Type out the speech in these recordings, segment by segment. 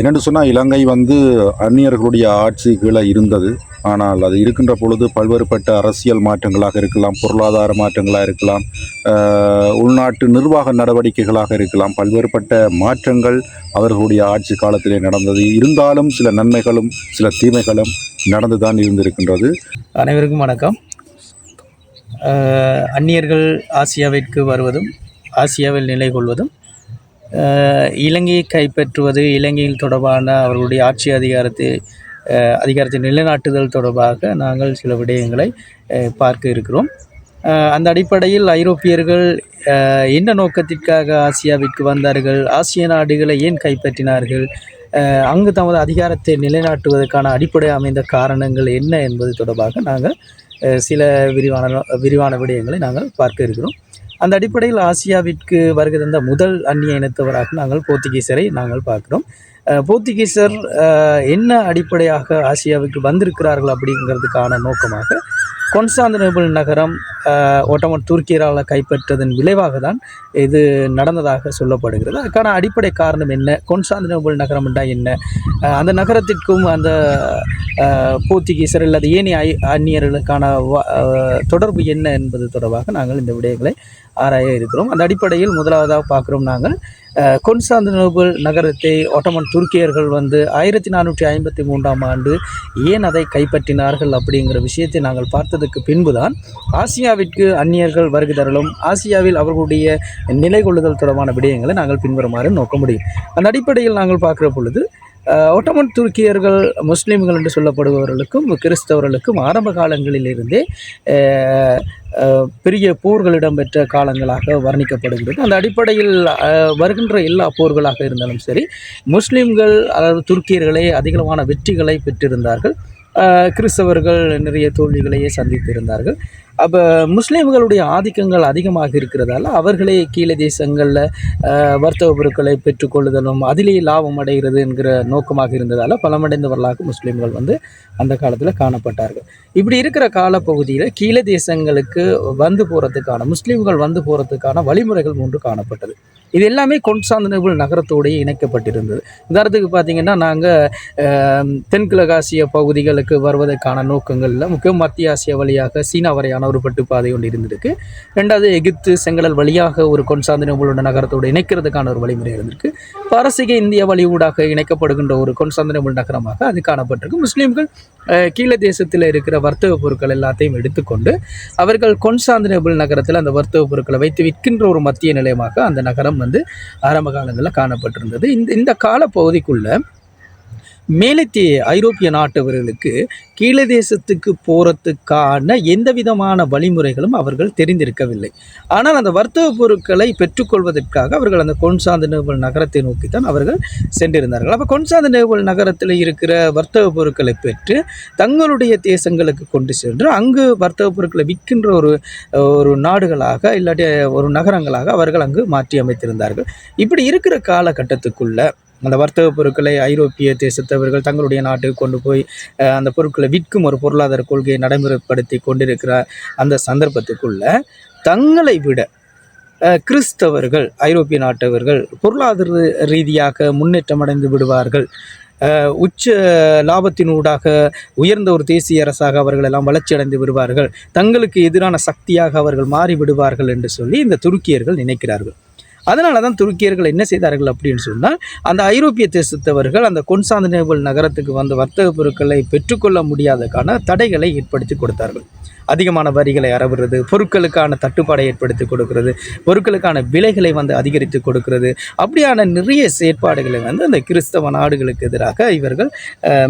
என்னென்னு சொன்னால் இலங்கை வந்து அந்நியர்களுடைய ஆட்சி கீழே இருந்தது. ஆனால் அது இருக்கின்ற பொழுது பல்வேறுபட்ட அரசியல் மாற்றங்களாக இருக்கலாம் பொருளாதார மாற்றங்களாக இருக்கலாம் உள்நாட்டு நிர்வாக நடவடிக்கைகளாக இருக்கலாம் பல்வேறுபட்ட மாற்றங்கள் அவர்களுடைய ஆட்சி காலத்திலே நடந்தது. இருந்தாலும் சில நன்மைகளும் சில தீமைகளும் நடந்து தான் இருந்திருக்கின்றது. அனைவருக்கும் வணக்கம். அந்நியர்கள் ஆசியாவிற்கு வருவதும் ஆசியாவில் நிலை கொள்வதும் இலங்கையை கைப்பற்றுவது இலங்கையில் தொடர்பான அவர்களுடைய ஆட்சி அதிகாரத்தை அதிகாரத்தை நிலைநாட்டுதல் தொடர்பாக நாங்கள் சில விடயங்களை பார்க்க இருக்கிறோம். அந்த அடிப்படையில் ஐரோப்பியர்கள் என்ன நோக்கத்திற்காக ஆசியாவிற்கு வந்தார்கள்? ஆசிய நாடுகளை ஏன் கைப்பற்றினார்கள்? அங்கு தமது அதிகாரத்தை நிலைநாட்டுவதற்கான அடிப்படை அமைந்த காரணங்கள் என்ன என்பது தொடர்பாக நாங்கள் சில விரிவான விரிவான விடயங்களை நாங்கள் பார்க்க இருக்கிறோம். அந்த அடிப்படையில் ஆசியாவிற்கு வருகை தந்த முதல் அந்நிய இனத்தவராக நாங்கள் போர்த்துகீசரை நாங்கள் பார்க்குறோம். போர்த்துகீசர் என்ன அடிப்படையாக ஆசியாவுக்கு வந்திருக்கிறார்கள் அப்படிங்கிறதுக்கான நோக்கமாக கொன்ஸ்டாந்தினோபிள் நகரம் ஒட்டமன் துருக்கியரால் கைப்பற்றதன் விளைவாக தான் இது நடந்ததாக சொல்லப்படுகிறது. அதுக்கான அடிப்படை காரணம் என்ன? கொன்ஸ்டாந்தினோபிள் நகரம் என்றால் என்ன? அந்த நகரத்திற்கும் அந்த போர்த்துகீசர் அல்லது ஏனைய ஐ அந்நியர்களுக்கான தொடர்பு என்ன என்பது தொடர்பாக நாங்கள் இந்த விடயங்களை ஆராய இருக்கிறோம். அந்த அடிப்படையில் முதலாவதாக பார்க்குறோம் நாங்கள் அஹ், நகரத்தை ஒட்டமன் துருக்கியர்கள் வந்து ஆயிரத்தி நானூற்றி ஐம்பத்தி மூன்றாம் ஆண்டு ஏன் அதை கைப்பற்றினார்கள் அப்படிங்கிற விஷயத்தை நாங்கள் பார்த்ததுக்கு பின்புதான் ஆசியாவிற்கு அந்நியர்கள் வருகை தரலும் ஆசியாவில் அவர்களுடைய நிலை கொள்ளுதல் தொடர்பான விடயங்களை நாங்கள் பின்வருமாறு நோக்க முடியும். அந்த அடிப்படையில் நாங்கள் பார்க்குற பொழுது ஒட்டமன் துருக்கியர்கள் முஸ்லீம்கள் என்று சொல்லப்படுபவர்களுக்கும் கிறிஸ்தவர்களுக்கும் ஆரம்ப காலங்களிலிருந்தே பெரிய போர்கள் இடம்பெற்ற காலங்களாக வர்ணிக்கப்படுகிறது அந்த அடிப்படையில் வருகின்ற எல்லா போர்களாக இருந்தாலும் சரி முஸ்லீம்கள் அதாவது துருக்கியர்களே அதிகமான வெற்றிகளை பெற்றிருந்தார்கள். கிறிஸ்தவர்கள் நிறைய தோல்விகளையே சந்தித்திருந்தார்கள். அப்போ முஸ்லீம்களுடைய ஆதிக்கங்கள் அதிகமாக இருக்கிறதால அவர்களே கீழே தேசங்களில் வர்த்தக பொருட்களை பெற்றுக்கொள்ளுதலும் அதிலேயே லாபம் அடைகிறது என்கிற நோக்கமாக இருந்ததால் பலமடைந்தவர்களாக முஸ்லீம்கள் வந்து அந்த காலத்தில் காணப்பட்டார்கள். இப்படி இருக்கிற காலப்பகுதியில் கீழே தேசங்களுக்கு வந்து போகிறதுக்கான முஸ்லீம்கள் வந்து போகிறதுக்கான வழிமுறைகள் ஒன்று காணப்பட்டது. இது எல்லாமே கொன்ஸ்டாந்தினோபிள் நகரத்தோடையே இணைக்கப்பட்டிருந்தது. உதாரணத்துக்கு பார்த்தீங்கன்னா நாங்கள் தென்கிழக்காசிய பகுதிகளுக்கு வருவதற்கான நோக்கங்களில் முக்கியம் மத்திய ஆசியா வழியாக சீனா வரையான ஒரு பட்டுப்பாதை ஒன்று இருந்திருக்கு. ரெண்டாவது எகிப்து செங்கடல் வழியாக ஒரு கொன்ஸ்டாந்தினோபிளோட நகரத்தோடு இணைக்கிறதுக்கான ஒரு வழிமுறை இருந்திருக்கு. பாரசீக இந்திய வழியூடாக இணைக்கப்படுகின்ற ஒரு கொன்ஸ்டாந்தினோபிள் நகரமாக அது காணப்பட்டிருக்கு. முஸ்லீம்கள் கீழே கீழ தேசத்தில் இருக்கிற வர்த்தக பொருட்கள் எல்லாத்தையும் எடுத்துக்கொண்டு அவர்கள் கொன்ஸ்டாந்தினோபிள் நகரத்தில் அந்த வர்த்தக பொருட்களை வைத்து விற்கின்ற ஒரு மத்திய நிலையமாக அந்த நகரம் வந்து ஆரம்ப காலங்களில் காணப்பட்டிருந்தது. இந்த இந்த காலப்பகுதிக்குள்ளே மேலத்திய ஐரோப்பிய நாட்டவர்களுக்கு கீழ தேசத்துக்கு போகிறதுக்கான எந்த விதமான வழிமுறைகளும் அவர்கள் தெரிந்திருக்கவில்லை. ஆனால் அந்த வர்த்தக பொருட்களை பெற்றுக்கொள்வதற்காக அவர்கள் அந்த கொன்சாந்தனேபல் நகரத்தை நோக்கி தான் அவர்கள் சென்றிருந்தார்கள். அப்போ கொன்சாந்தனேபல் நகரத்தில் இருக்கிற வர்த்தக பொருட்களை பெற்று தங்களுடைய தேசங்களுக்கு கொண்டு சென்று அங்கு வர்த்தக பொருட்களை விற்கின்ற ஒரு ஒரு நாடுகளாக இல்லாட்டி ஒரு நகரங்களாக அவர்கள் அங்கு மாற்றி அமைத்திருந்தார்கள் இப்படி இருக்கிற காலகட்டத்துக்குள்ள அந்த வர்த்தக பொருட்களை ஐரோப்பிய தேசத்தவர்கள் தங்களுடைய நாட்டுக்கு கொண்டு போய் அந்த பொருட்களை விற்கும் ஒரு பொருளாதார கொள்கையை நடைமுறைப்படுத்தி கொண்டிருக்கிற அந்த சந்தர்ப்பத்துக்குள்ள தங்களை விட கிறிஸ்தவர்கள் ஐரோப்பிய நாட்டவர்கள் பொருளாதார ரீதியாக முன்னேற்றம் அடைந்து விடுவார்கள். உச்ச லாபத்தினூடாக உயர்ந்த ஒரு தேசிய அரசாக அவர்கள் எல்லாம் வளர்ச்சி அடைந்து விடுவார்கள். தங்களுக்கு எதிரான சக்தியாக அவர்கள் மாறிவிடுவார்கள் என்று சொல்லி இந்த துருக்கியர்கள் நினைக்கிறார்கள். அதனால தான் துருக்கியர்கள் என்ன செய்தார்கள் அப்படின்னு சொன்னால் அந்த ஐரோப்பிய தேசத்தவர்கள் அந்த கொன்சாந்தனேபல் நகரத்துக்கு வந்த வர்த்தக பொருட்களை பெற்றுக்கொள்ள முடியாதக்கான தடைகளை ஏற்படுத்தி கொடுத்தார்கள். அதிகமான வரிகளை அறவுறது பொருட்களுக்கான தட்டுப்பாடை ஏற்படுத்தி கொடுக்கிறது பொருட்களுக்கான விலைகளை வந்து அதிகரித்து கொடுக்கிறது. அப்படியான நிறைய செயற்பாடுகளை வந்து அந்த கிறிஸ்தவ நாடுகளுக்கு எதிராக இவர்கள்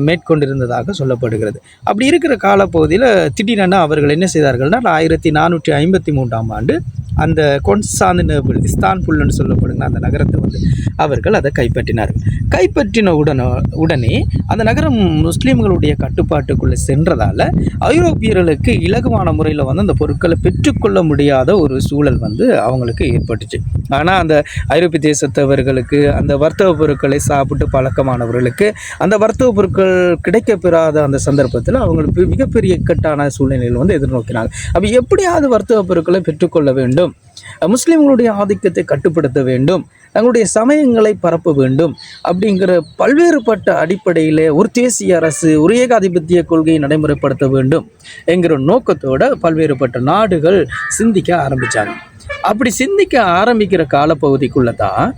மேற்கொண்டிருந்ததாக சொல்லப்படுகிறது. அப்படி இருக்கிற காலப்பகுதியில் திடீரென அவர்கள் என்ன செய்தார்கள்னால் ஆயிரத்தி நானூற்றி ஐம்பத்தி மூன்றாம் ஆண்டு அந்த கொன்ஸ்டாந்தினேபிள் இஸ்தான்புல்னு சொல்லப்படுங்க அந்த நகரத்தை வந்து அவர்கள் அதை கைப்பற்றினார்கள். கைப்பற்றின உடனே உடனே அந்த நகரம் முஸ்லீம்களுடைய கட்டுப்பாட்டுக்குள்ளே சென்றதால் ஐரோப்பியர்களுக்கு இலகுவான முறையில் வந்து அந்த பொருட்களை பெற்றுக்கொள்ள முடியாத ஒரு சூழல் வந்து அவங்களுக்கு ஏற்பட்டுச்சு. ஆனால் அந்த ஐரோப்பிய தேசத்தவர்களுக்கு அந்த வர்த்தக பொருட்களை சாப்பிட்டு பழக்கமானவர்களுக்கு அந்த வர்த்தக பொருட்கள் கிடைக்கப்பெறாத அந்த சந்தர்ப்பத்தில் அவங்களுக்கு மிகப்பெரிய இக்கட்டான சூழ்நிலையில் வந்து எதிர்நோக்கினாங்க. அப்போ எப்படியாவது வர்த்தக பொருட்களை பெற்றுக்கொள்ள வேண்டும்? முஸ்லீம்களுடைய ஆதிக்கத்தை கட்டுப்படுத்த வேண்டும் தங்களுடைய சமயங்களை பரப்ப வேண்டும் அப்படிங்கிற பல்வேறுபட்ட அடிப்படையில் ஒரு தேசிய அரசு ஒரு ஏகாதிபத்திய கொள்கையை நடைமுறைப்படுத்த வேண்டும் என்கிற நோக்கத்தோட பல்வேறுபட்ட நாடுகள் சிந்திக்க ஆரம்பித்தாங்க அப்படி சிந்திக்க ஆரம்பிக்கிற காலப்பகுதிக்குள்ளே தான்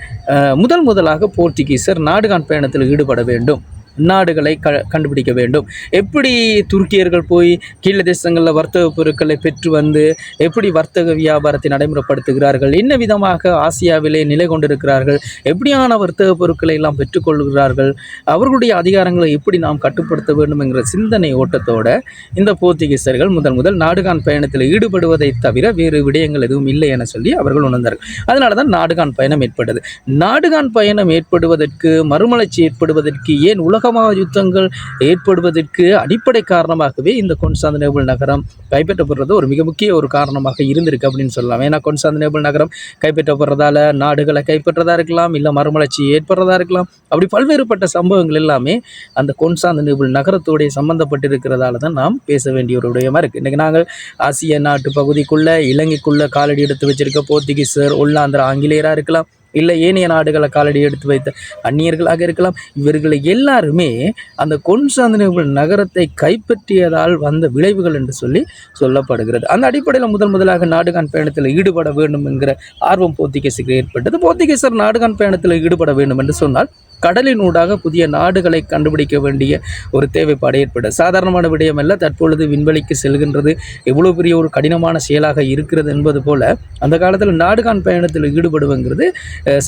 முதல் முதலாக போர்ச்சுகீசர் நாடுகான் பயணத்தில் ஈடுபட வேண்டும். நாடுகளை க கண்டுபிடிக்க வேண்டும். எப்படி துருக்கியர்கள் போய் கீழ தேசங்களில் வர்த்தக பொருட்களை பெற்று வந்து எப்படி வர்த்தக வியாபாரத்தை நடைமுறைப்படுத்துகிறார்கள்? என்ன விதமாக ஆசியாவிலே நிலை கொண்டிருக்கிறார்கள்? எப்படியான வர்த்தக பொருட்களை எல்லாம் பெற்றுக்கொள்கிறார்கள் அவர்களுடைய அதிகாரங்களை எப்படி நாம் கட்டுப்படுத்த வேண்டும் என்கிற சிந்தனை ஓட்டத்தோடு இந்த போர்த்துகீசர்கள் முதல் முதல் நாடுகான் பயணத்தில் ஈடுபடுவதை தவிர வேறு விடயங்கள் எதுவும் இல்லை என சொல்லி அவர்கள் உணர்ந்தார்கள். அதனால தான் நாடுகான் பயணம் ஏற்பட்டது. நாடுகான் பயணம் ஏற்படுவதற்கு மறுமலர்ச்சி ஏற்படுவதற்கு ஏன் உலகமாக யுத்தங்கள் ஏற்படுவதற்கு அடிப்படை காரணமாகவே இந்த கொன்சாந்தனேபிள் நகரம் கைப்பற்றப்படுறது ஒரு மிக முக்கிய ஒரு காரணமாக இருந்திருக்கு அப்படின்னு சொல்லலாம். ஏன்னா கொன்சாந்தனேபிள் நகரம் கைப்பற்றப்படுறதால நாடுகளை கைப்பற்றதா இருக்கலாம் இல்லை மறுமலர்ச்சி ஏற்படுறதா இருக்கலாம் அப்படி பல்வேறுபட்ட சம்பவங்கள் எல்லாமே அந்த கொன்சாந்தனேபிள் நகரத்தோடைய சம்பந்தப்பட்டிருக்கிறதால தான் நாம் பேச வேண்டிய ஒரு விடயமாக இருக்குது இன்றைக்கி நாங்கள் ஆசிய நாட்டு பகுதிக்குள்ளே இலங்கைக்குள்ளே காலடி எடுத்து வச்சிருக்க போர்த்துகீசர் ஒல்லாந்திர ஆங்கிலேயராக இருக்கலாம் இல்லை ஏனைய நாடுகளை காலடி எடுத்து வைத்த அந்நியர்களாக இருக்கலாம். இவர்கள் எல்லாருமே அந்த கொன்சாந்தனேபிள் நகரத்தை கைப்பற்றியதால் வந்த விளைவுகள் என்று சொல்லி சொல்லப்படுகிறது. அந்த அடிப்படையில் முதல் முதலாக நாடுகான் பயணத்தில் ஈடுபட வேண்டும் என்கிற ஆர்வம் போர்த்துகீசுக்கு ஏற்பட்டது. போர்த்துகீசர் நாடுகான் பயணத்தில் ஈடுபட வேண்டும் என்று சொன்னால் கடலினூடாக புதிய நாடுகளை கண்டுபிடிக்க வேண்டிய ஒரு தேவைப்பாடு ஏற்படும். சாதாரணமான விடயம் அல்ல தற்பொழுது விண்வெளிக்கு செல்கின்றது எவ்வளோ பெரிய ஒரு கடினமான செயலாக இருக்கிறது என்பது போல அந்த காலத்தில் நாடுகான் பயணத்தில் ஈடுபடுவங்கிறது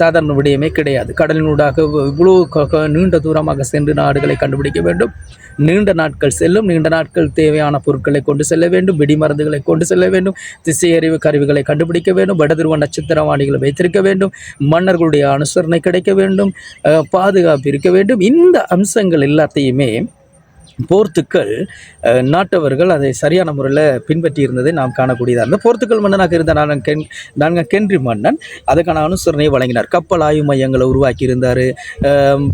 சாதாரண விடயமே கிடையாது. கடலினூடாக இவ்வளோ க- க- நீண்ட தூரமாக சென்று நாடுகளை கண்டுபிடிக்க வேண்டும். நீண்ட நாட்கள் செல்லும் நீண்ட நாட்கள் தேவையான பொருட்களை கொண்டு செல்ல வேண்டும் வெடிமருந்துகளை கொண்டு செல்ல வேண்டும் திசையறிவு கருவிகளை கண்டுபிடிக்க வேண்டும் வடதுருவ நட்சத்திரவாணிகளை வைத்திருக்க வேண்டும் மன்னர்களுடைய அனுசரணை கிடைக்க வேண்டும் பா பாதுகாப்பு இருக்க வேண்டும். இந்த அம்சங்கள் எல்லாத்தையுமே போர்த்துக்கல் நாட்டவர்கள் அதை சரியான முறையில் பின்பற்றி இருந்ததை நாம் காணக்கூடியதாக. இருந்தது போர்த்துக்கல் மன்னனாக இருந்த நான் கென் நாங்கள் கென்றி மன்னன் அதுக்கான அனுசரணையை வழங்கினார். கப்பல் ஆய்வு மையங்களை உருவாக்கி இருந்தார்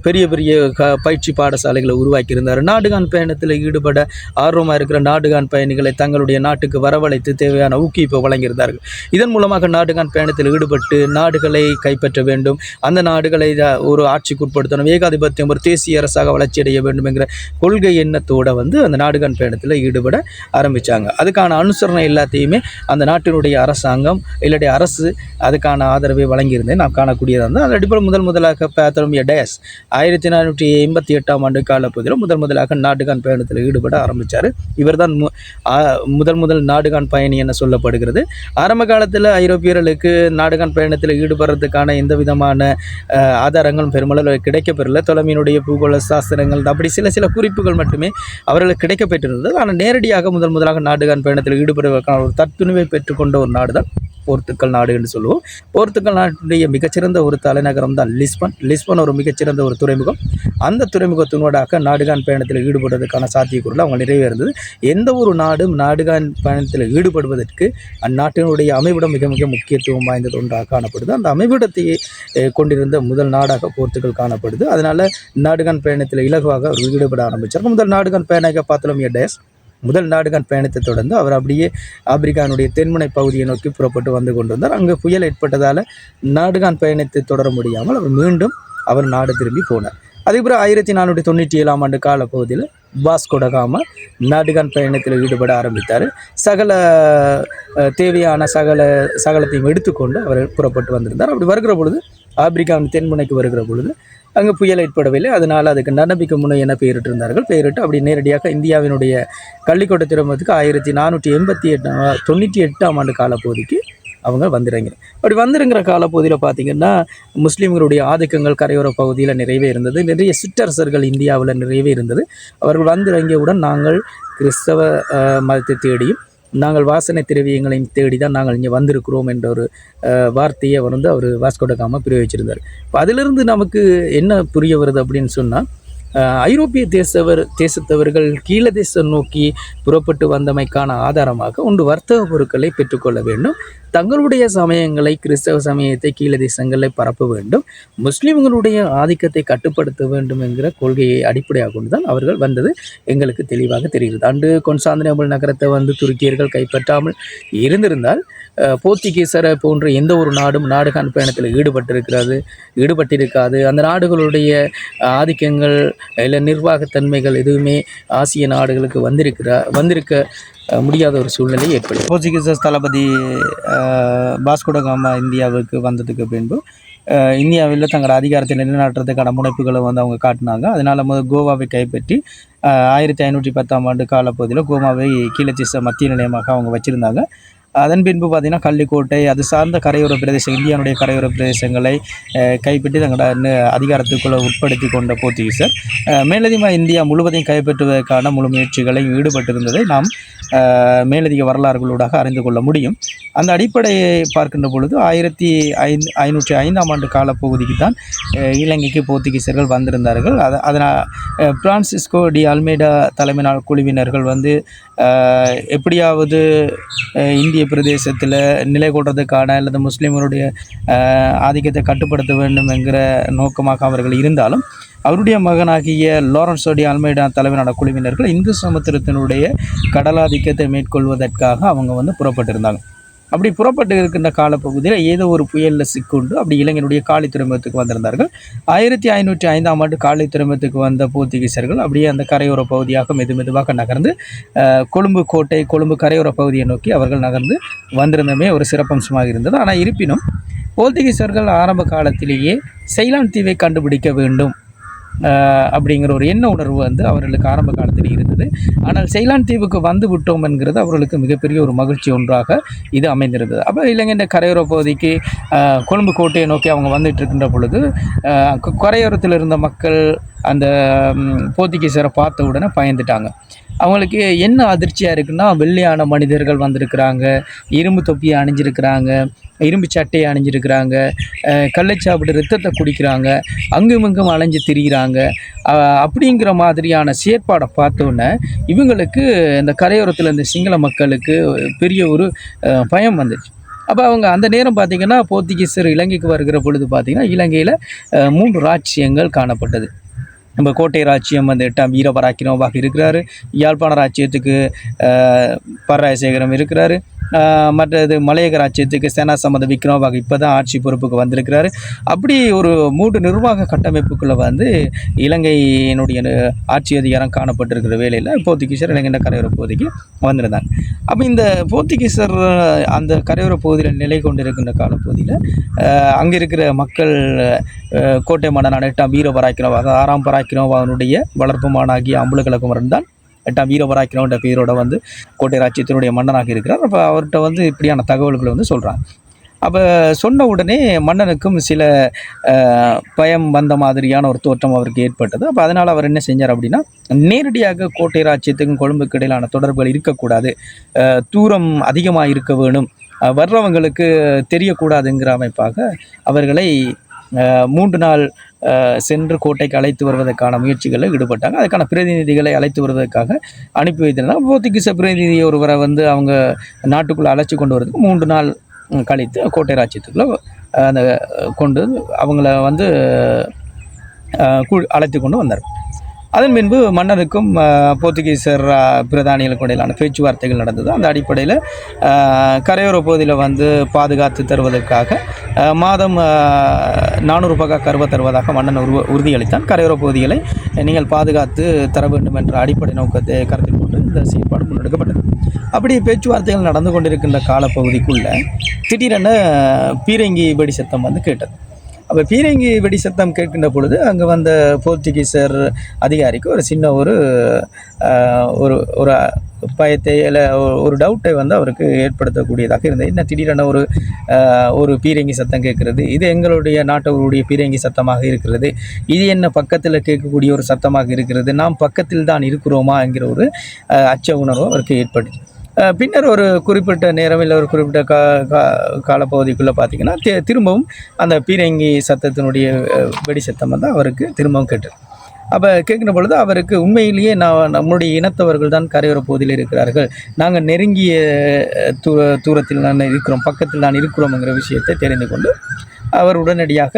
பெரிய பெரிய க பயிற்சி பாடசாலைகளை உருவாக்கியிருந்தார். நாடுகான் பயணத்தில் ஈடுபட ஆர்வமாக இருக்கிற நாடுகான் பயணிகளை தங்களுடைய நாட்டுக்கு வரவழைத்து தேவையான ஊக்குவிப்பை வழங்கியிருந்தார்கள். இதன் மூலமாக நாடுகான் பயணத்தில் ஈடுபட்டு நாடுகளை கைப்பற்ற வேண்டும். அந்த நாடுகளை ஒரு ஆட்சிக்குட்படுத்தணும் ஏகாதிபத்தியம் ஒரு தேசிய அரசாக வளர்ச்சியடைய வேண்டும் என்கிற கொள்கையின் எண்ணத்தோடு வந்து அந்த நாடுகான் பயணத்தில் ஈடுபட ஆரம்பித்தாங்க அதுக்கான அனுசரணை எல்லாத்தையுமே அந்த நாட்டினுடைய அரசாங்கம் இல்லாட்டி அரசு அதுக்கான ஆதரவை வழங்கியிருந்தே நாம் காணக்கூடியதாக இருந்தால் அந்த அடிப்படையில் முதல் முதலாக பேத்தலமிய டயஸ் ஆயிரத்தி நானூற்றி எண்பத்தி எட்டாம் ஆண்டு காலப்பகுதியில் முதல் முதலாக நாடுகான் பயணத்தில் ஈடுபட ஆரம்பித்தார் இவர்தான் மு முதல் முதல் நாடுகான் பயணி என சொல்லப்படுகிறது. ஆரம்ப காலத்தில் ஐரோப்பியர்களுக்கு நாடுகான் பயணத்தில் ஈடுபடுறதுக்கான எந்த விதமான ஆதாரங்களும் பெருமளவில் கிடைக்கப்பெறல. தொலைமையினுடைய பூகோள சாஸ்திரங்கள் அப்படி சில சில குறிப்புகள் மட்டும் அவர்களுக்கு கிடைக்கப்பெற்றிருந்தது. ஆனால் நேரடியாக முதல் முதலாக நாடுகான் பயணத்தில் ஈடுபடுவதற்கான ஒரு தத்துணிவை பெற்றுக்கொண்ட ஒரு நாடு தான் போர்த்துக்கல் நாடு என்று சொல்லுவோம். போர்த்துக்கல் நாட்டுடைய மிகச்சிறந்த ஒரு தலைநகரம் தான் லிஸ்பன். லிஸ்பன் ஒரு மிகச்சிறந்த ஒரு துறைமுகம். அந்த துறைமுகத்தினூடாக நாடுகான் பயணத்தில் ஈடுபடுவதற்கான சாத்தியக்கூறுகள் அவங்க நிறைவேறுந்தது எந்த ஒரு நாடும் நாடுகான் பயணத்தில் ஈடுபடுவதற்கு அந்நாட்டினுடைய அமைவிடம் மிக மிக முக்கியத்துவம் வாய்ந்தது ஒன்றாக காணப்படுது. அந்த அமைவிடத்தை கொண்டிருந்த முதல் நாடாக போர்த்துக்கல் காணப்படுது. அதனால் நாடுகான் பயணத்தில் இலகுவாக அவர் ஈடுபட ஆரம்பித்தார் முதல் நாடுகான் பயணக பார்த்தலம் டேஸ் முதல் நாடுகான் பயணத்தை தொடர்ந்து அவர் அப்படியே ஆப்பிரிக்கானுடைய தென்முனை பகுதியை நோக்கி புறப்பட்டு வந்து கொண்டிருந்தார். அங்கே புயல் ஏற்பட்டதால் நாடுகான் பயணத்தை தொடர முடியாமல் அவர் மீண்டும் அவர் நாடு திரும்பி போனார். அதுக்கப்புறம் ஆயிரத்தி நானூற்றி தொண்ணூற்றி ஏழாம் ஆண்டு காலப்பகுதியில் வாஸ்கோடகாம நாடுகான் பயணத்தில் ஈடுபட ஆரம்பித்தார். சகல தேவையான சகல சகலத்தையும் எடுத்துக்கொண்டு அவர் புறப்பட்டு வந்திருந்தார். அப்படி வருகிற பொழுது ஆப்பிரிக்காவின் தென்முனைக்கு வருகிற பொழுது அங்கே புயல் ஏற்படவில்லை. அதனால் அதுக்கு நன்னம்பிக்கை முனை என பெயரிட்டிருந்தார்கள். பெயரிட்டு அப்படி நேரடியாக இந்தியாவினுடைய கள்ளிக்கோட்டை திரும்பத்துக்கு ஆயிரத்தி நானூற்றி எண்பத்தி எட்டு தொண்ணூற்றி எட்டாம் ஆண்டு காலப்பகுதிக்கு அவங்க வந்துடுங்க அப்படி வந்துருங்கிற காலப்பகுதியில் பார்த்தீங்கன்னா முஸ்லீம்களுடைய ஆதிக்கங்கள் கரையோர பகுதியில் நிறையவே இருந்தது. நிறைய சிற்றரசர்கள் இந்தியாவில் நிறையவே இருந்தது. அவர்கள் வந்திறங்கியவுடன் நாங்கள் கிறிஸ்தவ மதத்தை தேடியும் நாங்கள் வாசனை திரவியங்களையும் தேடி தான் நாங்கள் இங்கே வந்திருக்கிறோம் என்ற ஒரு வார்த்தையை அவர் வந்து அவர் வாஸ்கோடகாம பிரயோகிச்சிருந்தார். இப்போ அதிலிருந்து நமக்கு என்ன புரிய வருது அப்படின்னு சொன்னால் ஐரோப்பிய தேசவர் தேசத்தவர்கள் கீழ தேசம் நோக்கி புறப்பட்டு வந்தமைக்கான ஆதாரமாக ஒன்று வர்த்தக பொருட்களை பெற்றுக்கொள்ள வேண்டும். தங்களுடைய சமயங்களை கிறிஸ்தவ சமயத்தை கீழ தேசங்களை பரப்ப வேண்டும். முஸ்லீம்களுடைய ஆதிக்கத்தை கட்டுப்படுத்த வேண்டும் என்கிற கொள்கையை அடிப்படையாக கொண்டு தான் அவர்கள் வந்தது. எங்களுக்கு தெளிவாக தெரிகிறது. அன்று கொன்சாந்தினோபிள் நகரத்தை வந்து துருக்கியர்கள் கைப்பற்றாமல் இருந்திருந்தால் போர்த்துகீசரை போன்ற எந்த ஒரு நாடும் நாடுகான் பயணத்தில் ஈடுபட்டிருக்கிறது ஈடுபட்டிருக்காது. அந்த நாடுகளுடைய ஆதிக்கங்கள் இல்லை நிர்வாகத்தன்மைகள் எதுவுமே ஆசிய நாடுகளுக்கு வந்திருக்கிறா வந்திருக்க முடியாத ஒரு சூழ்நிலை ஏற்படும் போர்ச்சுகீசஸ் தளபதி பாஸ்கோடகாமா இந்தியாவுக்கு வந்ததுக்கு பின்பு இந்தியாவில் தங்களோட அதிகாரத்தை நிலைநாட்டுறதுக்கான முனைப்புகளை வந்து அவங்க காட்டினாங்க. அதனால் முதல் கோவாவை கைப்பற்றி ஆயிரத்தி ஐநூற்றி பத்தாம் ஆண்டு காலப்பகுதியில் கோவாவை கீழத்திச மத்திய நிலையமாக அவங்க வச்சுருந்தாங்க. அதன் பின்பு பார்த்திங்கன்னா கள்ளிக்கோட்டை அது சார்ந்த கரையோர பிரதேசம் இந்தியாவுடைய கரையோர பிரதேசங்களை கைப்பற்றி தங்களோட அதிகாரத்துக்குள்ளே உட்படுத்தி கொண்ட போர்த்துகீசர் மேலதிகமாக இந்தியா முழுவதையும் கைப்பற்றுவதற்கான முழு முயற்சிகளை ஈடுபட்டிருந்ததை நாம் மேலதிக வரலாறுகளூடாக அறிந்து கொள்ள முடியும். அந்த அடிப்படையை பார்க்கின்ற பொழுது ஆயிரத்தி ஐந்து ஐநூற்றி ஐந்தாம் ஆண்டு காலப்பகுதிக்கு தான் இலங்கைக்கு போர்த்துகீசர்கள் வந்திருந்தார்கள். அதை அதனால் பிரான்சிஸ்கோ டி அல்மேடா தலைமையினால் குழுவினர்கள் வந்து எப்படியாவது இந்திய மத்திய பிரதேசத்தில் நிலை கொள்றதுக்கான அல்லது முஸ்லீம்களுடைய ஆதிக்கத்தை கட்டுப்படுத்த வேண்டும் என்கிற நோக்கமாக அவர்கள் இருந்தாலும் அவருடைய மகனாகிய லாரன்ஸ் ஓடி அல்மைடா தலைவரான குழுவினர்கள் இந்து சமுத்திரத்தினுடைய கடலாதிக்கத்தை மேற்கொள்வதற்காக அவங்க வந்து புறப்பட்டிருந்தாங்க. அப்படி புறப்பட்டு இருக்கின்ற காலப்பகுதியில் ஏதோ ஒரு புயலில் சிக்கொண்டு அப்படி இளைஞனுடைய காலி துறைமுகத்துக்கு வந்திருந்தார்கள். ஆயிரத்தி ஐநூற்றி ஐந்தாம் ஆண்டு காலி துறைமுகத்துக்கு வந்த போர்த்துகீசர்கள் அப்படியே அந்த கரையோர பகுதியாக மெது மெதுவாக நகர்ந்து கொழும்பு கோட்டை கொழும்பு கரையோர பகுதியை நோக்கி அவர்கள் நகர்ந்து வந்திருந்தமே ஒரு சிறப்பம்சமாக இருந்தது. ஆனால் இருப்பினும் போர்த்துகீசர்கள் ஆரம்ப காலத்திலேயே செய்லான் தீவை கண்டுபிடிக்க வேண்டும் அப்படிங்கிற ஒரு எண்ண உணர்வு வந்து அவர்களுக்கு ஆரம்ப காலத்தில் இருந்தது. ஆனால் செய்லான் தீவுக்கு வந்து விட்டோம் என்கிறது அவர்களுக்கு மிகப்பெரிய ஒரு மகிழ்ச்சி ஒன்றாக இது அமைந்திருந்தது. அப்போ இலங்கை கரையோர பகுதிக்கு கொழும்பு கோட்டையை நோக்கி அவங்க வந்துட்டு இருக்கின்ற பொழுது கரையோரத்தில் இருந்த மக்கள் அந்த ம், பார்த்த உடனே பயந்துட்டாங்க. அவங்களுக்கு என்ன அதிர்ச்சியாக இருக்குன்னா வெள்ளையான மனிதர்கள் வந்திருக்கிறாங்க இரும்பு தொப்பியை அணிஞ்சிருக்கிறாங்க இரும்பு சட்டையை அணிஞ்சிருக்கிறாங்க அஹ், கள்ளச்சாப்பிட்டு ரத்தத்தை குடிக்கிறாங்க அங்கும் இங்கும் அலைஞ்சு திரிகிறாங்க அப்படிங்கிற மாதிரியான செயற்பாடை பார்த்தோன்னே இவங்களுக்கு இந்த கரையோரத்தில் இந்த சிங்கள மக்களுக்கு பெரிய ஒரு பயம் வந்துச்சு. அப்போ அவங்க அந்த நேரம் பார்த்திங்கன்னா போர்த்துகீசர் இலங்கைக்கு வருகிற பொழுது பார்த்திங்கன்னா இலங்கையில் மூன்று ராச்சியங்கள் காணப்பட்டது. நம்ம கோட்டை ராச்சியம் வந்து எட்டாம் வீரபராக்கிரமமாக இருக்கிறாரு. யாழ்ப்பாண ராச்சியத்துக்கு பரராஜசேகரம் இருக்கிறாரு. மற்றது மலையக ராஜ்யத்துக்கு சேனா சம்மத விக்ரமபாக இப்போ தான் ஆட்சி பொறுப்புக்கு வந்திருக்கிறாரு. அப்படி ஒரு மூன்று நிர்வாக கட்டமைப்புக்குள்ளே வந்து இலங்கையினுடைய ஆட்சி அதிகாரம் காணப்பட்டிருக்கிற வேலையில் போர்த்துகீசர் இலங்கையின் கரையோர பகுதிக்கு வந்திருந்தாங்க. அப்போ இந்த போர்த்துகீசர் அந்த கரையோர பகுதியில் நிலை கொண்டிருக்கின்ற காலப்பகுதியில் அங்கே இருக்கிற மக்கள் கோட்டை மன்னன் எட்டாம் வீர பராக்கிரம் அவனுடைய வளர்ப்பு பராக்கிரமனுடைய அம்புல அம்புலகலகுமரன் தான் எட்டாம் வீரபராக்கிரம் என்ற பெயரோட வந்து கோட்டை ராஜ்யத்தினுடைய மன்னனாக இருக்கிறார். அப்போ அவர்கிட்ட வந்து இப்படியான தகவல்களை வந்து சொல்கிறாங்க அப்போ சொன்ன உடனே மன்னனுக்கும் சில பயம் வந்த மாதிரியான ஒரு தோற்றம் அவருக்கு ஏற்பட்டது. அப்போ அதனால் அவர் என்ன செஞ்சார் அப்படின்னா நேரடியாக கோட்டை ராஜ்யத்துக்கும் கொழும்புக்கு இடையிலான தொடர்புகள் இருக்கக்கூடாது. தூரம் அதிகமாக இருக்க வேணும். வர்றவங்களுக்கு தெரியக்கூடாதுங்கிற அமைப்பாக அவர்களை மூன்று நாள் சென்று கோட்டைக்கு அழைத்து வருவதற்கான முயற்சிகளில் ஈடுபட்டாங்க. அதுக்கான பிரதிநிதிகளை அழைத்து வருவதற்காக அனுப்பி வைத்திருந்தாங்க. போர்த்துகீச பிரதிநிதி ஒருவரை வந்து அவங்க நாட்டுக்குள்ளே அழைச்சி கொண்டு வரதுக்கு மூன்று நாள் கழித்து கோட்டை ராஜ்யத்துக்குள்ளே அந்த கொண்டு அவங்கள வந்து அழைத்து கொண்டு வந்தார். அதன் பின்பு மன்னருக்கும் போர்த்துகீசர் பிரதானிகளுக்கு இடையிலான பேச்சுவார்த்தைகள் நடந்தது. அந்த அடிப்படையில் கரையோர பகுதியில் வந்து பாதுகாத்து தருவதற்காக மாதம் நானூறு பகா கருவ தருவதாக மன்னன் உரு உறுதியளித்தான். கரையோர பகுதிகளை நீங்கள் பாதுகாத்து தர வேண்டும் என்ற அடிப்படை நோக்கத்தை கருத்தில் கொண்டு இந்த செயற்பாடு முன்னெடுக்கப்பட்டது. அப்படி பேச்சுவார்த்தைகள் நடந்து கொண்டிருக்கின்ற காலப்பகுதிக்குள்ளே திடீரென பீரங்கி வெடி சத்தம் வந்து கேட்டது. அப்போ பீரங்கி வெடி சத்தம் கேட்கின்ற பொழுது அங்கே வந்த போர்த்துகீசர் அதிகாரிக்கு ஒரு சின்ன ஒரு ஒரு ஒரு பயத்தை இல்லை ஒரு டவுட்டை வந்து அவருக்கு ஏற்படுத்தக்கூடியதாக இருந்தது. என்ன திடீரென ஒரு ஒரு பீரங்கி சத்தம் கேட்கிறது? இது எங்களுடைய நாட்டவருடைய பீரங்கி சத்தமாக இருக்கிறது. இது என்ன பக்கத்தில் கேட்கக்கூடிய ஒரு சத்தமாக இருக்கிறது? நாம் பக்கத்தில் தான் இருக்கிறோமா? என்கிற ஒரு அச்ச உணர்வு அவருக்கு ஏற்பட்டுச்சு பின்னர் ஒரு குறிப்பிட்ட நேரம் இல்லை ஒரு குறிப்பிட்ட கா கா காலப்பகுதிக்குள்ளே பார்த்தீங்கன்னா திரும்பவும் அந்த பீரங்கி சத்தத்தினுடைய வெடி சத்தம் வந்து அவருக்கு திரும்பவும் கேட்டது. அப்போ கேட்கிற பொழுது அவருக்கு உண்மையிலேயே நான் நம்முடைய இனத்தவர்கள் தான் கரையோர பகுதியில் இருக்கிறார்கள். நாங்கள் நெருங்கிய தூ தூர தூரத்தில் நான் இருக்கிறோம் பக்கத்தில் நான் இருக்கிறோம்ங்கிற விஷயத்தை தெரிந்து கொண்டு அவர் உடனடியாக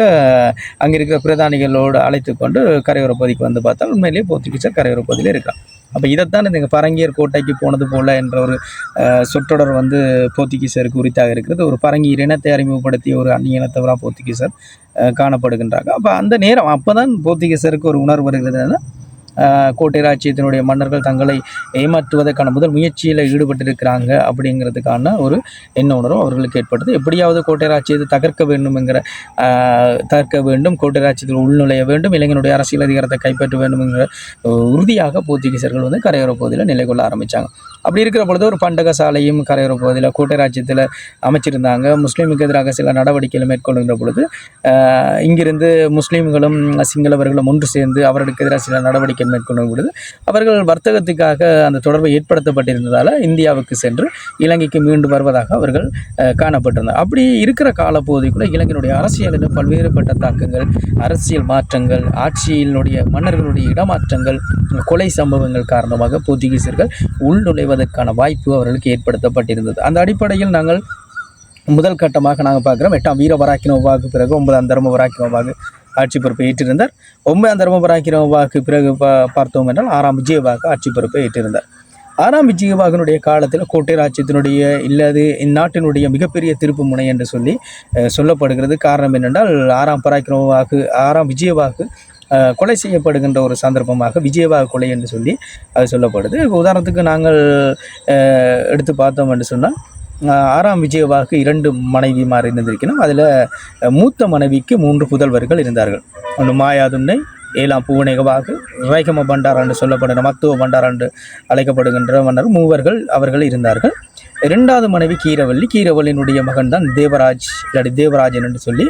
அங்கே இருக்கிற பிரதானிகளோடு அழைத்து கொண்டு கரையோர பகுதிக்கு வந்து பார்த்தால் உண்மையிலேயே போர்த்துகீசர் கரையோர பகுதியில் இருக்கலாம் அப்போ இதைத்தான் இந்த பரங்கியர் கோட்டைக்கு போனது போல என்ற ஒரு சொற்றொடர் வந்து போர்த்துகீசருக்கு உரித்தாக இருக்கிறது. ஒரு பரங்கியர் இனத்தை அறிமுகப்படுத்திய ஒரு அந்நிய இனத்தவராக போர்த்துகீசர் காணப்படுகின்றாங்க அப்போ அந்த நேரம் அப்போ தான் போர்த்துகீசருக்கு ஒரு உணர்வு வருகிறது கோட்டை ராஜ்யத்தினுடைய மன்னர்கள் தங்களை ஏமாற்றுவதற்கான முதல் முயற்சியில் ஈடுபட்டிருக்கிறாங்க அப்படிங்கிறதுக்கான ஒரு எண்ண உணர்வு அவர்களுக்கு ஏற்பட்டது. எப்படியாவது கோட்டை ராஜ்யத்தை தகர்க்க வேண்டும் என்கிற தகர்க்க வேண்டும் கோட்டை ராஜ்யத்தில் உள்நுழைய வேண்டும் இளைஞனுடைய அரசியல் அதிகாரத்தை கைப்பற்ற வேண்டும் என்கிற உறுதியாக போர்த்துகீசர்கள் வந்து கரையோர பகுதியில் நிலை கொள்ள ஆரம்பித்தாங்க அப்படி இருக்கிற பொழுது ஒரு பண்டக சாலையும் கரையோர பகுதியில் கோட்டை ராஜ்யத்தில் அமைச்சிருந்தாங்க. முஸ்லீமுக்கு எதிராக சில நடவடிக்கைகளை மேற்கொள்கின்ற பொழுது இங்கிருந்து முஸ்லீம்களும் சிங்களவர்களும் ஒன்று சேர்ந்து அவர்களுக்கு எதிராக சில நடவடிக்கை மேற்கொள்ளும் பொழுது அவர்கள் வர்த்தகத்துக்காக அந்த தொடர்பை ஏற்படுத்தப்பட்டிருந்ததால் இந்தியாவுக்கு சென்று இலங்கைக்கு மீண்டு வருவதாக அவர்கள் காணப்பட்டிருந்தார் அப்படி இருக்கிற காலப்பகுதிக்குள்ள இலங்கையினுடைய அரசியலில் பல்வேறுபட்ட தாக்கங்கள் அரசியல் மாற்றங்கள் ஆட்சியினுடைய மன்னர்களுடைய இடமாற்றங்கள் கொலை சம்பவங்கள் காரணமாக போர்த்துகீசர்கள் உள்நுழைவதற்கான வாய்ப்பு அவர்களுக்கு ஏற்படுத்தப்பட்டிருந்தது. அந்த அடிப்படையில் நாங்கள் முதல் கட்டமாக நாங்கள் பார்க்குறோம். எட்டாம் வீர வராக்கினவாக்கு பிறகு ஒன்பதாம் தர்ம பராக்கிரமவாக்கு ஆட்சி பொறுப்பை ஏற்றிருந்தார். ஒன்பதாம் தர்மபராக்கிரமபாக்கு பிறகு பா பார்த்தோம் என்றால் ஆறாம் விஜயவாக்கு ஆட்சி பொறுப்பை ஏற்றிருந்தார். ஆறாம் விஜயபாகனுடைய காலத்தில் கோட்டை ராஜ்யத்தினுடைய இல்லது இந்நாட்டினுடைய மிகப்பெரிய திருப்பு முனை என்று சொல்லி சொல்லப்படுகிறது. காரணம் என்னென்றால் ஆறாம் பராக்கிரமவாக்கு ஆறாம் விஜயவாக்கு கொலை செய்யப்படுகின்ற ஒரு சந்தர்ப்பமாக விஜயவா கொலை என்று சொல்லி அது சொல்லப்படுது. உதாரணத்துக்கு நாங்கள் எடுத்து பார்த்தோம் என்று சொன்னால் ஆறாம் விஜயவாக்கு இரண்டு மனைவிமார் இருந்திருக்கணும். அதில் மூத்த மனைவிக்கு மூன்று புதல்வர்கள் இருந்தார்கள். ஒன்று மாயாதுன்னை ஏழாம் பூவனேகவாக ரைகம பண்டார் என்று சொல்லப்படுகிற மத்துவ பண்டார் என்று அழைக்கப்படுகின்ற மன்னர் மூவர்கள் அவர்கள் இருந்தார்கள். இரண்டாவது மனைவி கீரவள்ளி கீரவள்ளியினுடைய மகன் தான் தேவராஜ் இல்லாட்டி தேவராஜன் என்று சொல்லி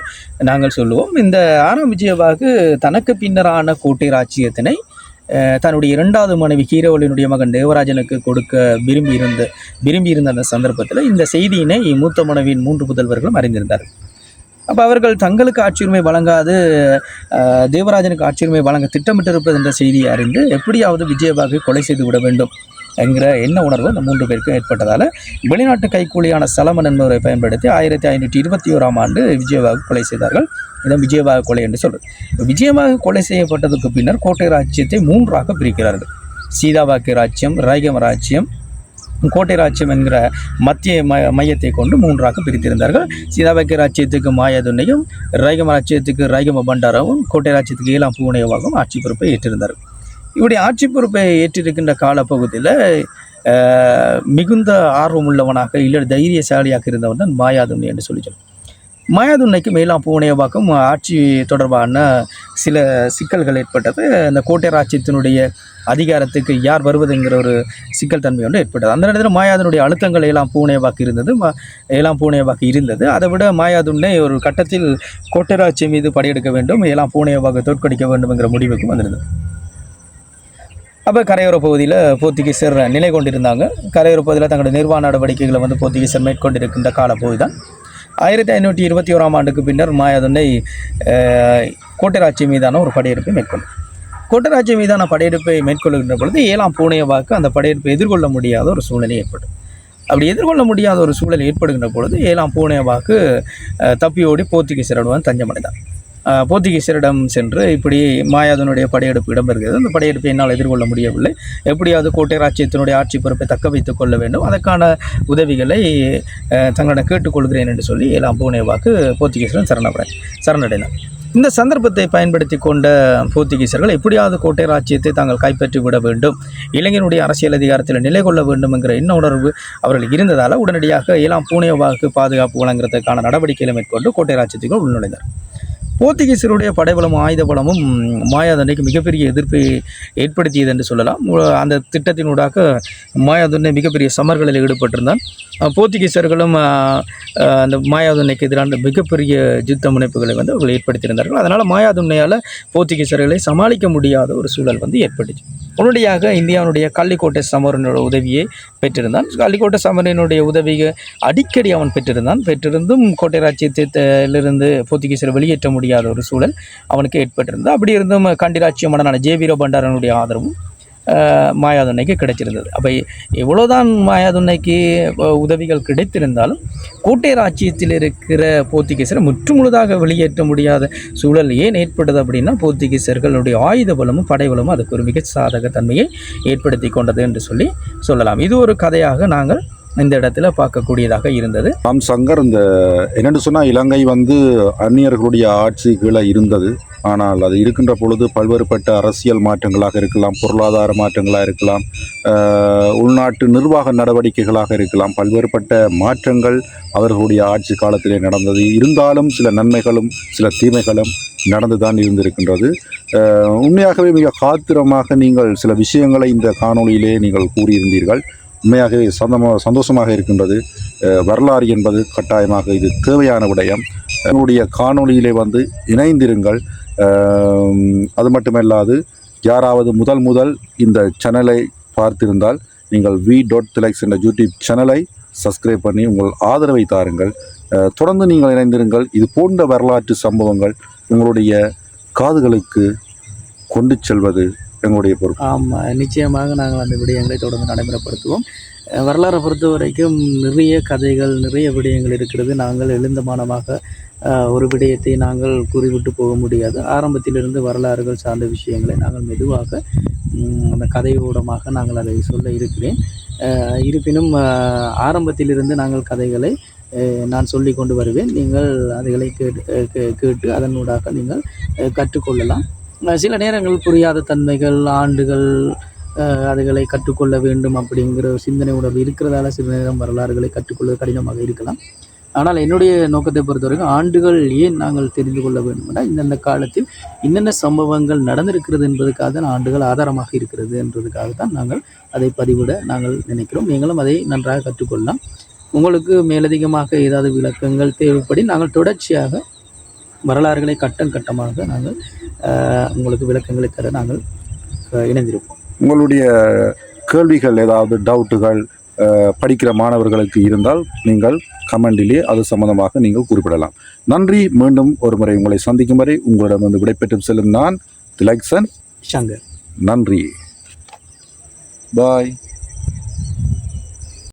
நாங்கள் சொல்லுவோம். இந்த ஆறாம் விஜயவாகு தனக்கு பின்னரான கோட்டை ராஜ்யத்தினை தன்னுடைய இரண்டாவது மனைவி கீரவள்ளியினுடைய மகன் தேவராஜனுக்கு கொடுக்க விரும்பி இருந்த விரும்பி இருந்த அந்த சந்தர்ப்பத்தில் இந்த செய்தியினை மூத்த மனைவியின் மூன்று புதல்வர்களும் அறிந்திருந்தார்கள். அப்போ அவர்கள் தங்களுக்கு ஆட்சியுரிமை வழங்காது தேவராஜனுக்கு ஆட்சியுரிமை வழங்க திட்டமிட்டிருப்பது என்ற செய்தியை அறிந்து எப்படியாவது விஜயபாகு கொலை செய்து விட வேண்டும். என்கிற எண்ண உணர்வு அந்த மூன்று பேருக்கும் ஏற்பட்டதால் வெளிநாட்டு கைக்கூலியான சலமன் என்பவரை பயன்படுத்தி ஆயிரத்தி ஐநூற்றி இருபத்தி ஓராம் ஆண்டு விஜயபாகு கொலை செய்தார்கள். இதை விஜயபாகு கொலை என்று சொல்கிறது இப்போ விஜயபாகு கொலை செய்யப்பட்டதுக்கு பின்னர் கோட்டை ராஜ்யத்தை மூன்றாக பிரிக்கிறார்கள். சீதாபாக்கு ராஜ்யம் ரைகம ராஜ்யம் கோட்டை ராஜ்யம் என்கிற மத்திய ம மையத்தை கொண்டு மூன்றாக பிரித்திருந்தார்கள். சீதாபாக்கிய ராஜ்யத்துக்கு மாயாதுன்னையும் ரைகம ராஜ்யத்துக்கு ரைகம பண்டாராவும் கோட்டை ராஜ்யத்துக்கு ஏழாம் பூனையவாகவும் ஆட்சி பொறுப்பை ஏற்றிருந்தார்கள். இப்படி ஆட்சி பொறுப்பை ஏற்றிருக்கின்ற காலப்பகுதியில் மிகுந்த ஆர்வம் உள்ளவனாக இல்லை தைரியசாலியாக இருந்தவன் தான் மாயாதுன்னை என்று சொல்லி சொல்லுவோம் மாயாதுன்னைக்கு மேலாம் பூனையவாக்கும் ஆட்சி தொடர்பான சில சிக்கல்கள் ஏற்பட்டது. அந்த கோட்டை ராஜ்யத்தினுடைய அதிகாரத்துக்கு யார் வருவதுங்கிற ஒரு சிக்கல் தன்மை ஒன்று ஏற்பட்டது. அந்த நேரத்தில் மாயாதனுடைய அழுத்தங்கள் ஏலாம் பூனையவாக்கு இருந்தது. ஏலாம் பூனையவாக்கு இருந்தது. அதை விட மாயாதுன்னை ஒரு கட்டத்தில் கோட்டை ராஜ்யம் மீது படையெடுக்க வேண்டும் ஏலாம் பூனையவாக்கு தோற்கடிக்க வேண்டும்ங்கிற முடிவுக்கும் வந்திருந்தது. அப்போ கரையோர பகுதியில் போர்த்துகீசர் நிலை கொண்டிருந்தாங்க. கரையோர பகுதியில் தங்களுடைய நிர்வாக நடவடிக்கைகளை வந்து போர்த்துகீசர் மேற்கொண்டிருக்கின்ற காலப்பகுதி தான் ஆயிரத்தி ஐநூற்றி இருபத்தி ஓராம் ஆண்டுக்கு பின்னர் மாயாதுன்னை கோட்டராட்சி மீதான ஒரு படையெடுப்பை மேற்கொண்டார். கோட்டராட்சி மீதான படையெடுப்பை மேற்கொள்கின்ற பொழுது ஏழாம் பூனையவாக்கு அந்த படையெடுப்பை எதிர்கொள்ள முடியாத ஒரு சூழ்நிலை ஏற்படும் அப்படி எதிர்கொள்ள முடியாத ஒரு சூழல் ஏற்படுகின்ற பொழுது ஏழாம் பூனையவாக்கு வாக்கு தப்பியோடி ஓடி வந்து தஞ்சமடைந்தார். அஹ், போர்த்துகீசரிடம் சென்று இப்படி மாயாதனுடைய படையெடுப்பு இடம்பெறுகிறது. அந்த படையெடுப்பை என்னால் எதிர்கொள்ள முடியவில்லை. எப்படியாவது கோட்டை ராஜ்யத்தினுடைய ஆட்சி பொறுப்பை தக்க வைத்துக் கொள்ள வேண்டும். அதற்கான உதவிகளை தங்களிடம் கேட்டுக்கொள்கிறேன் என்று சொல்லி ஏழாம் பூனேவாக்கு போர்த்துகீசரன் சரணப்பட சரணடைந்தார். இந்த சந்தர்ப்பத்தை பயன்படுத்தி கொண்ட போர்த்துகீசர்கள் எப்படியாவது கோட்டை ராஜ்யத்தை தாங்கள் கைப்பற்றி விட வேண்டும். இளைஞனுடைய அரசியல் அதிகாரத்தில் நிலை கொள்ள வேண்டும் என்கிற எண்ண உணர்வு அவர்களுக்கு இருந்ததால் உடனடியாக ஏழாம் பூனேவாக்கு பாதுகாப்பு வழங்குறதுக்கான நடவடிக்கைகளை மேற்கொண்டு கோட்டை ராஜ்யத்துக்குள் உள்நுழைந்தார். போர்த்துகீசருடைய படைபலமும் ஆயுத பலமும் மாயாதண்டைக்கு மிகப்பெரிய எதிர்ப்பை ஏற்படுத்தியது என்று சொல்லலாம். அந்த திட்டத்தினூடாக மாயாதுன்னை மிகப்பெரிய சமர்களில் ஈடுபட்டிருந்தான். போர்த்துகீசர்களும் அந்த மாயாதுன்னைக்கு எதிரான மிகப்பெரிய யுத்த முனைப்புகளை வந்து அவர்கள் ஏற்படுத்தியிருந்தார்கள். அதனால் மாயாதுண்ணையால் போர்த்துகீசர்களை சமாளிக்க முடியாத ஒரு சூழல் வந்து ஏற்பட்டுச்சு. உடனடியாக இந்தியாவுடைய கள்ளிக்கோட்டை சமரனோட உதவியை பெற்றிருந்தான். கள்ளிக்கோட்டை சமரனுடைய உதவியை அடிக்கடி அவன் பெற்றிருந்தான். பெற்றிருந்தும் கோட்டை ராஜ்யத்திலிருந்து போர்த்துகீசரை வெளியேற்ற முடியாத ஒரு சூழல் அவனுக்கு ஏற்பட்டிருந்தது. அப்படி இருந்தும் கண்டி மன்னனான ஜே வீரோ பண்டாரனுடைய ஆதரவும் மாயாதுன்னைக்கு கிடைச்சிருந்தது. அப்போ எவ்வளோதான் மாயாதுன்னைக்கு உதவிகள் கிடைத்திருந்தாலும் கோட்டை ராச்சியத்தில் இருக்கிற போர்த்துகீசரை முற்றுமுழுதாக வெளியேற்ற முடியாத சூழல் ஏன் ஏற்பட்டது அப்படின்னா போர்த்துகீசர்களுடைய ஆயுத பலமும் படைபலமும் அதுக்கு ஒரு மிக சாதக தன்மையை ஏற்படுத்தி கொண்டது என்று சொல்லி சொல்லலாம். இது ஒரு கதையாக நாங்கள் இந்த இடத்துல பார்க்கக்கூடியதாக இருந்தது. ராம் சங்கர் இந்த என்னென்னு சொன்னால் இலங்கை வந்து அந்நியர்களுடைய ஆட்சி கீழே இருந்தது. ஆனால் அது இருக்கின்ற பொழுது பல்வேறுபட்ட அரசியல் மாற்றங்களாக இருக்கலாம் பொருளாதார மாற்றங்களாக இருக்கலாம் உள்நாட்டு நிர்வாக நடவடிக்கைகளாக இருக்கலாம் பல்வேறுபட்ட மாற்றங்கள் அவர்களுடைய ஆட்சி காலத்திலே நடந்தது. இருந்தாலும் சில நன்மைகளும் சில தீமைகளும் நடந்து தான் இருந்திருக்கின்றது உண்மையாகவே மிக காத்திரமாக நீங்கள் சில விஷயங்களை இந்த காணொளியிலே நீங்கள் கூறியிருந்தீர்கள். உண்மையாகவே சந்தமாக சந்தோஷமாக இருக்கின்றது. வரலாறு என்பது கட்டாயமாக இது தேவையான விடயம். எங்களுடைய காணொளியிலே வந்து இணைந்திருங்கள். அது மட்டுமல்லாது யாராவது முதல் முதல் இந்த சேனலை பார்த்திருந்தால் நீங்கள் வி டாட் திலக்ஸ் என்ற யூடியூப் சேனலை சப்ஸ்கிரைப் பண்ணி உங்கள் ஆதரவை தாருங்கள். தொடர்ந்து நீங்கள் இணைந்திருங்கள். இது போன்ற வரலாற்று சம்பவங்கள் உங்களுடைய காதுகளுக்கு கொண்டு செல்வது எங்களுடைய பொறுப்பு. ஆமாம் நிச்சயமாக நாங்கள் அந்த விடயங்களை தொடர்ந்து நடைமுறைப்படுத்துவோம். வரலாறை பொறுத்த வரைக்கும் நிறைய கதைகள் நிறைய விடயங்கள் இருக்கிறது. நாங்கள் எழுந்தமானமாக ஒரு விடயத்தை நாங்கள் கூறிவிட்டு போக முடியாது. ஆரம்பத்திலிருந்து வரலாறுகள் சார்ந்த விஷயங்களை நாங்கள் மெதுவாக அந்த அந்த கதையோடமாக நாங்கள் அதை சொல்ல இருக்கிறேன். இருப்பினும் ஆரம்பத்திலிருந்து நாங்கள் கதைகளை நான் சொல்லி கொண்டு வருவேன். நீங்கள் அதைகளை கேட்டு கேட்டு அதனூடாக நீங்கள் கற்றுக்கொள்ளலாம். சில நேரங்கள் புரியாத தன்மைகள் ஆண்டுகள் அதுகளை கற்றுக்கொள்ள வேண்டும் அப்படிங்கிற ஒரு சிந்தனை உணர்வு இருக்கிறதால சில நேரம் வரலாறுகளை கற்றுக்கொள்ள கடினமாக இருக்கலாம். ஆனால் என்னுடைய நோக்கத்தை பொறுத்தவரைக்கும் ஆண்டுகள் ஏன் நாங்கள் தெரிந்து கொள்ள வேண்டும்னா இந்தந்த காலத்தில் என்னென்ன சம்பவங்கள் நடந்திருக்கிறது என்பதுக்காக தான் ஆண்டுகள் ஆதாரமாக இருக்கிறது என்றதுக்காக தான் நாங்கள் அதை பதிவிட நாங்கள் நினைக்கிறோம். நீங்களும் அதை நன்றாக கற்றுக்கொள்ளலாம். உங்களுக்கு மேலதிகமாக ஏதாவது விளக்கங்கள் தேவைப்படி நாங்கள் தொடர்ச்சியாக வரலாறுகளை கட்டம் கட்டமாக நாங்கள் உங்களுக்கு விளக்கங்களை தர நாங்கள் இணைந்திருப்போம். உங்களுடைய கேள்விகள் ஏதாவது டவுட்டுகள் படிக்கிற மாணவர்களுக்கு இருந்தால் நீங்கள் கமெண்டிலே அது சம்பந்தமாக நீங்கள் குறிப்பிடலாம். நன்றி மீண்டும் ஒரு முறை உங்களை சந்திக்கும் வரை உங்களிடம் வந்து விடைபெற்று செல்லும் நான் திலக்சன். சங்கர். நன்றி. பாய்.